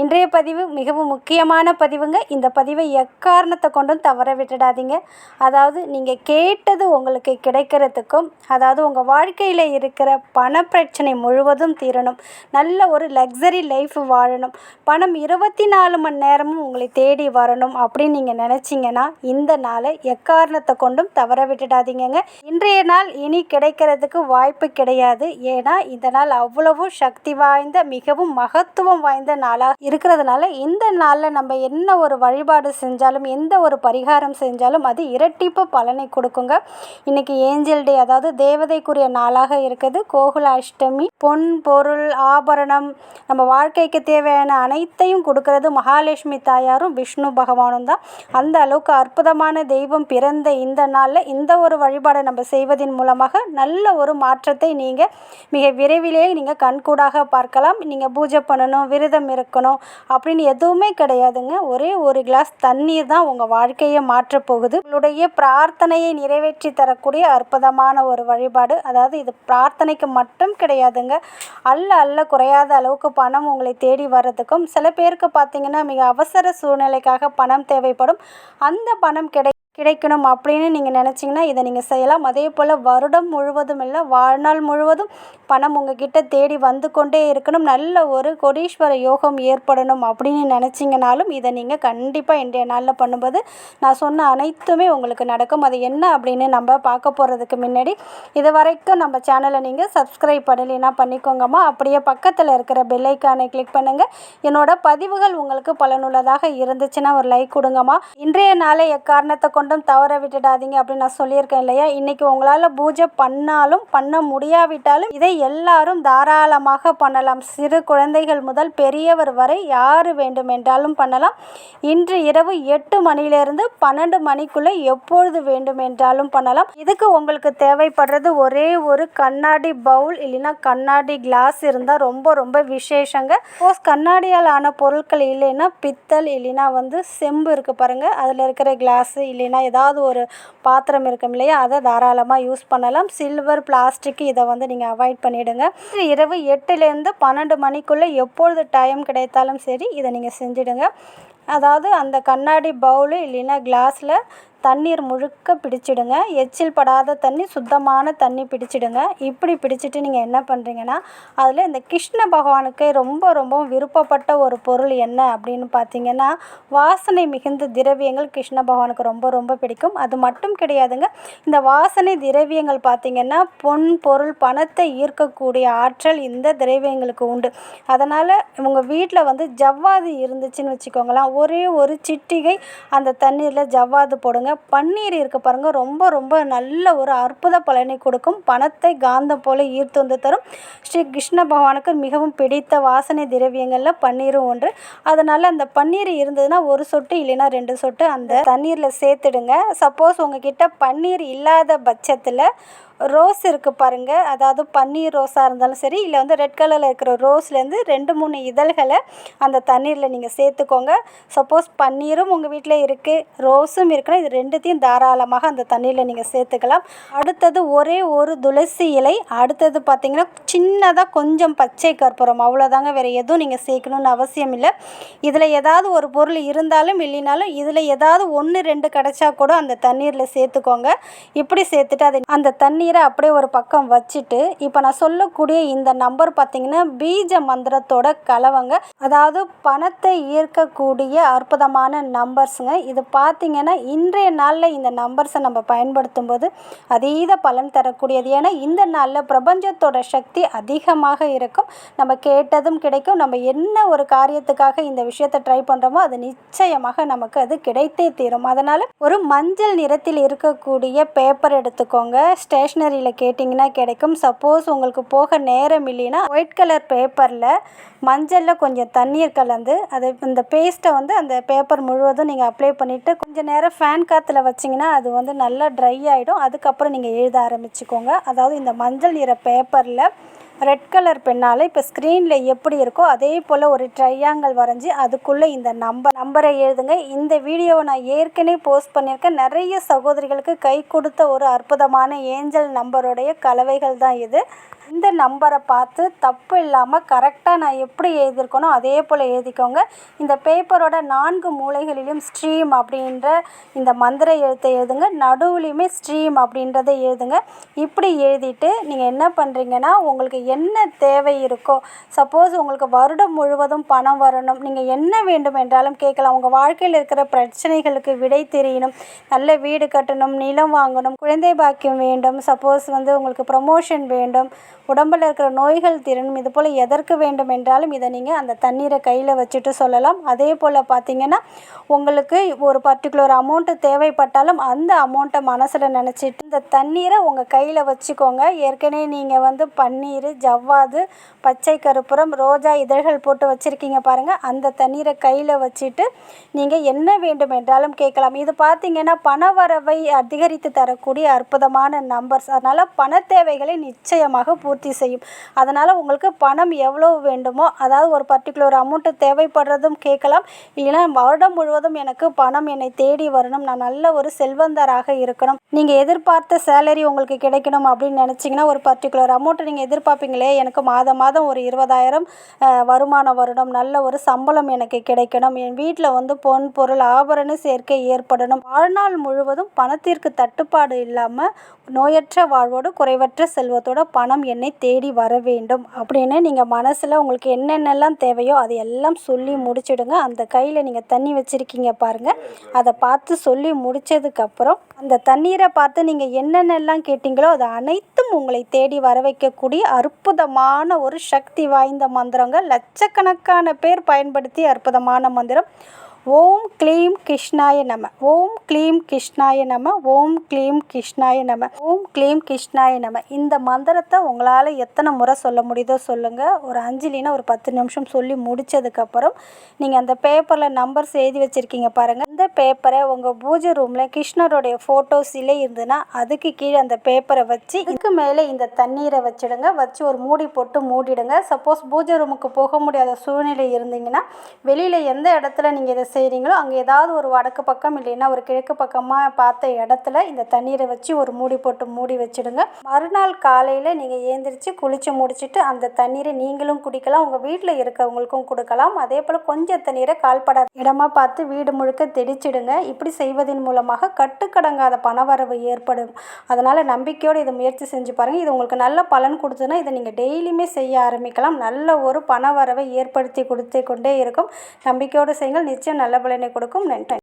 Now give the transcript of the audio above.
இன்றைய பதிவு மிகவும் முக்கியமான பதிவுங்க. இந்த பதிவை எக்காரணத்தை கொண்டும் தவற விட்டுடாதீங்க. அதாவது நீங்கள் கேட்டது உங்களுக்கு கிடைக்கிறதுக்கும் அதாவது உங்கள் வாழ்க்கையில் இருக்கிற பண பிரச்சனை முழுவதும் தீரணும். நல்ல ஒரு லக்ஸரி லைஃப் வாழணும். பணம் இருபத்தி நாலு மணி நேரமும் உங்களை தேடி வரணும் அப்படின்னு நீங்கள் நினச்சிங்கன்னா இந்த நாளை எக்காரணத்தை கொண்டும் தவற விட்டுடாதீங்கங்க. இன்றைய நாள் இனி கிடைக்கிறதுக்கு வாய்ப்பு கிடையாது. ஏன்னா இந்த நாள் அவ்வளவு சக்தி வாய்ந்த மிகவும் மகத்துவம் வாய்ந்த நாளாக இருக்கிறதுனால இந்த நாளில் நம்ம என்ன ஒரு வழிபாடு செஞ்சாலும் எந்த ஒரு பரிகாரம் செஞ்சாலும் அது இரட்டிப்பு பலனை கொடுக்குங்க. இன்றைக்கி ஏஞ்சல் டே அதாவது தேவதைக்குரிய நாளாக இருக்குது. கோகுல அஷ்டமி பொன் பொருள் ஆபரணம் நம்ம வாழ்க்கைக்கு தேவையான அனைத்தையும் கொடுக்கறது மகாலட்சுமி தாயாரும் விஷ்ணு பகவானும் தான். அந்த அளவுக்கு அற்புதமான தெய்வம் பிறந்த இந்த நாளில் இந்த ஒரு வழிபாடை நம்ம செய்வதன் மூலமாக நல்ல ஒரு மாற்றத்தை நீங்கள் மிக விரைவிலேயே நீங்கள் கண்கூடாக பார்க்கலாம். நீங்கள் பூஜை பண்ணணும் விரதம் இருக்கணும். அப்படின்னு எதுவுமே கிடையாதுங்க. ஒரே ஒரு கிளாஸ் தண்ணீர் தான் உங்கள் வாழ்க்கையை மாற்றப் போகுது. உங்களுடைய பிரார்த்தனையை நிறைவேற்றி தரக்கூடிய அற்புதமான ஒரு வழிபாடு. அதாவது இது பிரார்த்தனைக்கு மட்டும் கிடையாதுங்க. அல்ல அல்ல குறையாத அளவுக்கு பணம் உங்களை தேடி வர்றதுக்கும் சில பேருக்கு பார்த்தீங்கன்னா மிக அவசர சூழ்நிலைக்காக பணம் தேவைப்படும். அந்த பணம் கிடை கிடைக்கணும் அப்படின்னு நீங்கள் நினச்சிங்கன்னா இதை நீங்கள் செய்யலாம். அதே போல் வருடம் முழுவதும் இல்லை வாழ்நாள் முழுவதும் பணம் உங்ககிட்ட தேடி வந்து கொண்டே இருக்கணும். நல்ல ஒரு கொடீஸ்வர யோகம் ஏற்படணும் அப்படின்னு நினச்சிங்கனாலும் இதை நீங்கள் கண்டிப்பாக இன்றைய நாளில் பண்ணும்போது நான் சொன்ன அனைத்துமே உங்களுக்கு நடக்கும். அது என்ன அப்படின்னு நம்ம பார்க்க போகிறதுக்கு முன்னாடி இது வரைக்கும் நம்ம சேனலை நீங்கள் சப்ஸ்கிரைப் பண்ணலைன்னா பண்ணிக்கோங்கம்மா. அப்படியே பக்கத்தில் இருக்கிற பெல்லைக்கானை கிளிக் பண்ணுங்கள் என்னோட பதிவுகள் உங்களுக்கு பலனுள்ளதாக இருந்துச்சுன்னா ஒரு லைக் கொடுங்கம்மா. இன்றைய நாளை எக்காரணத்தை கொண்டும் தவற விட்டுடாதீங்க அப்படின்னு நான் சொல்லியிருக்கேன் இல்லையா? இன்றைக்கி உங்களால் பூஜை பண்ணாலும் பண்ண முடியாவிட்டாலும் இதை எல்லாரும் தாராளமாக பண்ணலாம். சிறு குழந்தைகள் முதல் பெரியவர் வரை யார் வேண்டுமென்றாலும் பண்ணலாம். இன்று இரவு எட்டு மணியிலிருந்து பன்னெண்டு மணிக்குள்ளே எப்பொழுது வேண்டுமென்றாலும் பண்ணலாம். இதுக்கு உங்களுக்கு தேவைப்படுறது ஒரே ஒரு கண்ணாடி பவுல் இல்லைன்னா கண்ணாடி கிளாஸ் இருந்தால் ரொம்ப ரொம்ப விசேஷங்க. சப்போஸ் கண்ணாடியால் ஆன பொருட்கள் இல்லைன்னா பித்தல் இல்லைன்னா வந்து செம்பு இருக்குது பாருங்கள் அதில் இருக்கிற கிளாஸு இல்லைன்னா ஏதாவது ஒரு பாத்திரம் இருக்கும் இல்லையா அதை தாராளமாக யூஸ் பண்ணலாம். சில்வர் பிளாஸ்டிக் இதை வந்து நீங்கள் அவாய்ட் பண்ணிவிடுங்க இரவு எட்டுலேருந்து பன்னெண்டு மணிக்குள்ளே எப்பொழுது டைம் கிடைத்தாலும் சரி இதை நீங்கள் செஞ்சிடுங்க. அதாவது அந்த கண்ணாடி பவுலு இல்லைன்னா கிளாஸில் தண்ணீர் முழுக்க பிடிச்சிடுங்க. எச்சில் படாத தண்ணி சுத்தமான தண்ணி பிடிச்சிடுங்க. இப்படி பிடிச்சிட்டு நீங்கள் என்ன பண்ணுறீங்கன்னா அதில் இந்த கிருஷ்ண பகவானுக்கு ரொம்ப ரொம்ப விருப்பப்பட்ட ஒரு பொருள் என்ன அப்படின்னு பார்த்தீங்கன்னா வாசனை மிகுந்த திரவியங்கள் கிருஷ்ண பகவானுக்கு ரொம்ப ரொம்ப பிடிக்கும். அது மட்டும் கிடையாதுங்க. இந்த வாசனை திரவியங்கள் பார்த்தீங்கன்னா பொன் பொருள் பணத்தை ஈர்க்கக்கூடிய ஆற்றல் இந்த திரவியங்களுக்கு உண்டு. அதனால் இவங்க வீட்டில் வந்து ஜவ்வாது இருந்துச்சுன்னு வச்சுக்கோங்களேன். ஒரே ஒரு சிட்டிகை அந்த தண்ணீரில் ஜவ்வாது போடுங்க. பன்னீர் இருக்க பாருங்க ரொம்ப ரொம்ப நல்ல ஒரு அற்புத பலனை கொடுக்கும். பணத்தை காந்தம் போல ஈர்த்து வந்து தரும். ஸ்ரீ கிருஷ்ண பகவானுக்கு மிகவும் பிடித்த வாசனை திரவியங்களில் பன்னீரும் ஒன்று. அதனால் அந்த பன்னீர் இருந்ததுன்னா ஒரு சொட்டு இல்லைன்னா ரெண்டு சொட்டு அந்த தண்ணீரில் சேர்த்துடுங்க. சப்போஸ் உங்ககிட்ட பன்னீர் இல்லாத பட்சத்தில் ரோஸ் இருக்குது பாருங்கள் அதாவது பன்னீர் ரோஸாக இருந்தாலும் சரி இல்லை வந்து ரெட் கலரில் இருக்கிற ரோஸ்லேருந்து ரெண்டு மூணு இதழ்களை அந்த தண்ணீரில் நீங்கள் சேர்த்துக்கோங்க. சப்போஸ் பன்னீரும் உங்கள் வீட்டில் இருக்குது ரோஸும் இருக்குன்னா இது ரெண்டுத்தையும் தாராளமாக அந்த தண்ணீரில் நீங்கள் சேர்த்துக்கலாம். அடுத்தது ஒரே ஒரு துளசி இலை அடுத்தது பார்த்திங்கன்னா சின்னதாக கொஞ்சம் பச்சை கற்பூரம் அவ்வளோதாங்க வேறு எதுவும் நீங்கள் சேர்க்கணுன்னு அவசியம் இல்லை. இதில் ஏதாவது ஒரு பொருள் இருந்தாலும் இல்லைனாலும் இதில் ஏதாவது ஒன்று ரெண்டு கிடச்சா கூட அந்த தண்ணீரில் சேர்த்துக்கோங்க. இப்படி சேர்த்துட்டு அதை அந்த தண்ணீர் அப்படியே ஒரு பக்கம் வச்சுட்டு இப்போ நான் சொல்லக்கூடிய இந்த நம்பர் பார்த்தீங்கன்னா பீஜ மந்திரத்தோட கலவங்க. அதாவது பணத்தை ஈர்க்கக்கூடிய அற்புதமான நம்பர்ஸுங்க இது பார்த்தீங்கன்னா இன்றைய நாளில் இந்த நம்பர்ஸை நம்ம பயன்படுத்தும் போது அதீத பலன் தரக்கூடியது. ஏன்னா இந்த நாளில் பிரபஞ்சத்தோட சக்தி அதிகமாக இருக்கும். நம்ம கேட்டதும் கிடைக்கும். நம்ம என்ன ஒரு காரியத்துக்காக இந்த விஷயத்தை ட்ரை பண்ணுறோமோ அது நிச்சயமாக நமக்கு அது கிடைத்தே தீரும். அதனால் ஒரு மஞ்சள் நிறத்தில் இருக்கக்கூடிய பேப்பர் எடுத்துக்கோங்க. ஸ்டேஷன் டிக்ஷனரியில் கேட்டிங்கன்னா கிடைக்கும். சப்போஸ் உங்களுக்கு போக நேரம் இல்லைன்னா ஒயிட் கலர் பேப்பரில் மஞ்சளில் கொஞ்சம் தண்ணீர் கலந்து அது இந்த பேஸ்ட்டை வந்து அந்த பேப்பர் முழுவதும் நீங்கள் அப்ளை பண்ணிவிட்டு கொஞ்சம் நேரம் ஃபேன் காற்றுல வச்சிங்கன்னா அது வந்து நல்லா ட்ரை ஆகிடும் அதுக்கப்புறம் நீங்கள் எழுத ஆரம்பிச்சுக்கோங்க. அதாவது இந்த மஞ்சள் நிற பேப்பரில் ரெட் கலர் பெண்ணால் இப்போ ஸ்க்ரீனில் எப்படி இருக்கோ அதே போல் ஒரு ட்ரையாங்கிள் வரைஞ்சி அதுக்குள்ளே இந்த நம்பர் நம்பரை எழுதுங்க. இந்த வீடியோவை நான் ஏற்கனவே போஸ்ட் பண்ணியிருக்கேன். நிறைய சகோதரிகளுக்கு கை கொடுத்த ஒரு அற்புதமான ஏஞ்சல் நம்பருடைய கலவைகள் தான் இது. இந்த நம்பரை பார்த்து தப்பு இல்லாமல் கரெக்டாக நான் எப்படி எழுதியிருக்கனோ அதே போல் எழுதிக்கோங்க. இந்த பேப்பரோட நான்கு மூலைகளிலும் ஸ்ட்ரீம் அப்படின்ற இந்த மந்திர எழுத்தை எழுதுங்க. நடுவுலையுமே ஸ்ட்ரீம் அப்படின்றத எழுதுங்க. இப்படி எழுதிட்டு நீங்கள் என்ன பண்ணுறீங்கன்னா உங்களுக்கு என்ன தேவை இருக்கோ சப்போஸ் உங்களுக்கு வருடம் முழுவதும் பணம் வரணும். நீங்கள் என்ன வேண்டும் என்றாலும் கேட்கலாம். உங்கள் வாழ்க்கையில் இருக்கிற பிரச்சனைகளுக்கு விடை தெரியணும். நல்ல வீடு கட்டணும் நிலம் வாங்கணும் குழந்தை பாக்கியம் வேண்டும். சப்போஸ் வந்து உங்களுக்கு ப்ரமோஷன் வேண்டும். உடம்பில் இருக்கிற நோய்கள் தீரணும் இது போல் எதற்கு வேண்டும் என்றாலும் இதை நீங்கள் அந்த தண்ணீரை கையில் வச்சுட்டு சொல்லலாம். அதே போல் பார்த்தீங்கன்னா உங்களுக்கு ஒரு பர்டிகுலர் அமௌண்ட்டு தேவைப்பட்டாலும் அந்த அமௌண்ட்டை மனசில் நினச்சிட்டு இந்த தண்ணீரை உங்கள் கையில் வச்சுக்கோங்க. ஏற்கனவே நீங்கள் வந்து பன்னீர் ஜவ்வாது பச்சை கருப்புரம் ரோஜா இதழ்கள் போட்டு வச்சுருக்கீங்க பாருங்கள் அந்த தண்ணீரை கையில் வச்சுட்டு நீங்கள் என்ன வேண்டும் என்றாலும் கேட்கலாம். இது பார்த்தீங்கன்னா பண வரவை அதிகரித்து தரக்கூடிய அற்புதமான நம்பர்ஸ் அதனால் பண தேவைகளை நிச்சயமாக பூர்த்தி செய்யும். அதனால் உங்களுக்கு பணம் எவ்வளோ வேண்டுமோ அதாவது ஒரு பர்டிகுலர் அமௌண்ட்டு தேவைப்படுறதும் கேட்கலாம். இல்லைன்னா வருடம் முழுவதும் எனக்கு பணம் என்னை தேடி வரணும். நான் நல்ல ஒரு செல்வந்தராக இருக்கணும். நீங்கள் எதிர்பார்த்த சேலரி உங்களுக்கு கிடைக்கணும் அப்படின்னு நினச்சிங்கன்னா ஒரு பர்டிகுலர் அமௌண்ட்டை நீங்கள் எதிர்பார்ப்பீங்களே எனக்கு மாதம் மாதம் ஒரு இருபதாயிரம் வருமானம் வரணும். நல்ல ஒரு சம்பளம் எனக்கு கிடைக்கணும். என் வீட்டில் வந்து பொன் பொருள் ஆபரண சேர்க்கை ஏற்படணும். வாழ்நாள் முழுவதும் பணத்திற்கு தட்டுப்பாடு இல்லாமல் நோயற்ற வாழ்வோடு குறைவற்ற செல்வத்தோட பணம் என்ன தேடி வர வேண்டும் அப்படின்னு நீங்கள் மனசில் உங்களுக்கு என்னென்னலாம் தேவையோ அதை எல்லாம் சொல்லி முடிச்சிடுங்க. அந்த கையில் நீங்கள் தண்ணி வச்சுருக்கீங்க பாருங்கள் அதை பார்த்து சொல்லி முடித்ததுக்கப்புறம் அந்த தண்ணீரை பார்த்து நீங்கள் என்னென்னலாம் கேட்டிங்களோ அது அனைத்தும் உங்களை தேடி வர வைக்கக்கூடிய அற்புதமான ஒரு சக்தி வாய்ந்த மந்திரங்க. லட்சக்கணக்கான பேர் பயன்படுத்தி அற்புதமான மந்திரம். ஓம் க்ளீம் கிருஷ்ணாய நம. ஓம் க்ளீம் கிருஷ்ணாய நம. ஓம் க்ளீம் கிருஷ்ணாய நம. ஓம் க்ளீம் கிருஷ்ணாய நம. இந்த மந்திரத்தை உங்களால் எத்தனை முறை சொல்ல முடியுதோ சொல்லுங்கள் ஒரு அஞ்சலினா ஒரு பத்து நிமிஷம் சொல்லி முடித்ததுக்கப்புறம் நீங்கள் அந்த பேப்பரில் நம்பர்ஸ் எழுதி வச்சுருக்கீங்க பாருங்கள் இந்த பேப்பரை உங்கள் பூஜை ரூமில் கிருஷ்ணருடைய ஃபோட்டோஸ் இல்லை இருந்ததுன்னா அதுக்கு கீழே அந்த பேப்பரை வச்சு இதுக்கு மேலே இந்த தண்ணீரை வச்சிடுங்க. வச்சு ஒரு மூடி போட்டு மூடிடுங்க. சப்போஸ் பூஜை ரூமுக்கு போக முடியாத சூழ்நிலை இருந்தீங்கன்னா வெளியில் எந்த இடத்துல நீங்கள் இதை செய்கிறீங்களோ அங்கே ஏதாவது ஒரு வடக்கு பக்கம் இல்லைன்னா ஒரு கிழக்கு பக்கமாக பார்த்த இடத்துல இந்த தண்ணீரை வச்சு ஒரு மூடி போட்டு மூடி வச்சுடுங்க. மறுநாள் காலையில் நீங்கள் ஏந்திரிச்சு குளித்து முடிச்சுட்டு அந்த தண்ணீரை நீங்களும் குடிக்கலாம் உங்கள் வீட்டில் இருக்கவங்களுக்கும் கொடுக்கலாம். அதே போல் கொஞ்சம் தண்ணீரை கால்படாத இடமா பார்த்து வீடு முழுக்க தெளிச்சிடுங்க. இப்படி செய்வதன் மூலமாக கட்டுக்கடங்காத பணவரவு ஏற்படும். அதனால் நம்பிக்கையோடு இதை முயற்சி செஞ்சு பாருங்கள் இது உங்களுக்கு நல்ல பலன் கொடுத்ததுன்னா இதை நீங்கள் டெய்லியுமே செய்ய ஆரம்பிக்கலாம். நல்ல ஒரு பணவரவை ஏற்படுத்தி கொடுத்து கொண்டே இருக்கும். நம்பிக்கையோடு செய்யுங்கள். நிச்சயம் நல்ல பலனை கொடுக்கும். நன்றி.